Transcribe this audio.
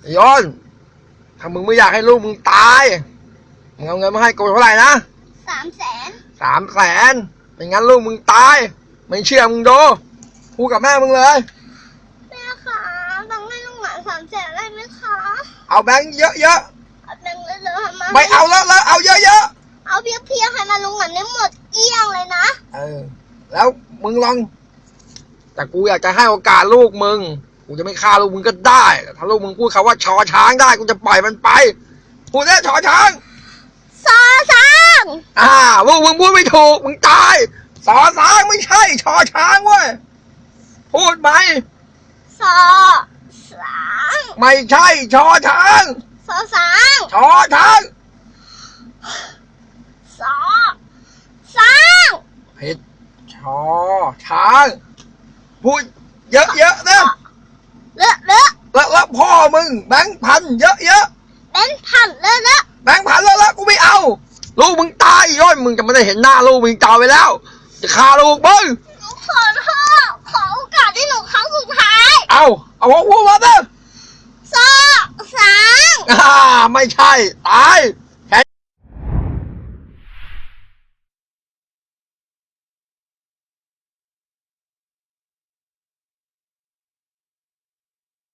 ไอ้ยอนถ้ามึงไม่อยากให้ลูกมึงตายมึงเอาเงินมาให้กูเท่าไหร่นะสามแสนสามแสนไม่งั้นลูกมึงตาย ไม่เชื่อมึงดูพูดกับแม่มึงเลย แม่คะต้องให้ลุงหมาสามแสนได้ไหมคะเอาแบงค์เยอะเอาแบงค์เลยเลยมาๆไม่เอาแล้วแล้วเอาเยอะเอาเพียงเพียงๆให้มาลุงหมาได้หมดเกลี้ยงเลยนะ ๆเออแล้วมึงลอง แต่กูอยากจะให้โอกาสลูกมึง กูจะไม่ฆ่าลูกมึงก็ได้แต่ถ้าลูกมึงพูดคำว่าชอช้างได้กูจะปล่อยมันไปพูดได้ชอช้างซอสางอ่าลูกมึงพูดไม่ถูกมึงตายสอสางไม่ใช่ ชอช้างเว้ยพูดไหมซอสางไม่ใช่ ชอช้างซอสางชอช้างซอสางผิดชอช้างพูดเยอะๆนะเลอะเลอะ แล้วแล้วพ่อมึงแบงค์พันเยอะๆเป็นพันเลอะเลอะแบงค์พันแล้วละกูไม่เอา ลูกมึงตายย้อนมึงจะไม่ได้เห็นหน้าลูกมึงตายไปแล้ว จะฆ่าลูกมึงหนูขอโทษขอโอกาสให้หนูครั้งสุดท้าย เอาเอาหัวพูดมาเถอะซอสางอ่าไม่ใช่ ตาย